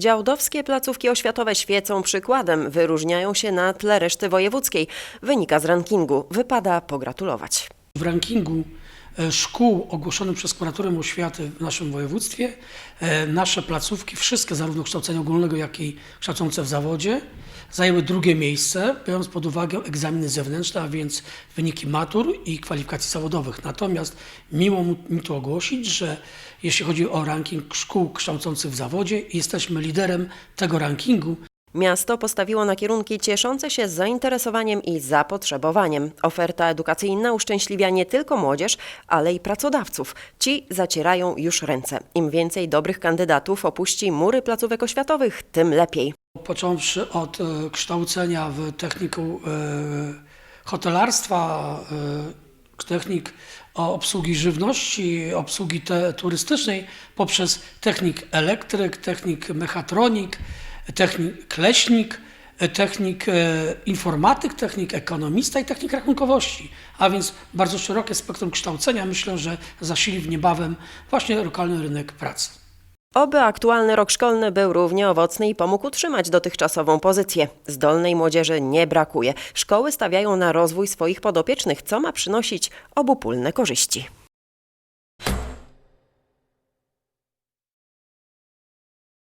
Działdowskie placówki oświatowe świecą przykładem, wyróżniają się na tle reszty wojewódzkiej. Wynika z rankingu. Wypada pogratulować. W rankingu e, szkół ogłoszonym przez Kuratorem Oświaty w naszym województwie e, nasze placówki, wszystkie zarówno kształcenia ogólnego, jak i kształcące w zawodzie, zajęły drugie miejsce, biorąc pod uwagę egzaminy zewnętrzne, a więc wyniki matur i kwalifikacji zawodowych. Natomiast mimo mu- mi tu ogłosić, że jeśli chodzi o ranking szkół kształcących w zawodzie, jesteśmy liderem tego rankingu. Miasto postawiło na kierunki cieszące się zainteresowaniem i zapotrzebowaniem. Oferta edukacyjna uszczęśliwia nie tylko młodzież, ale i pracodawców. Ci zacierają już ręce. Im więcej dobrych kandydatów opuści mury placówek oświatowych, tym lepiej. Począwszy od e, kształcenia w techniku e, hotelarstwa, e, technik obsługi żywności, obsługi turystycznej, poprzez technik elektryk, technik mechatronik, technik leśnik, e, technik e, informatyk, technik ekonomista i technik rachunkowości. A więc bardzo szerokie spektrum kształcenia myślę, że zasili w niebawem właśnie lokalny rynek pracy. Oby aktualny rok szkolny był równie owocny i pomógł utrzymać dotychczasową pozycję. Zdolnej młodzieży nie brakuje. Szkoły stawiają na rozwój swoich podopiecznych, co ma przynosić obopólne korzyści.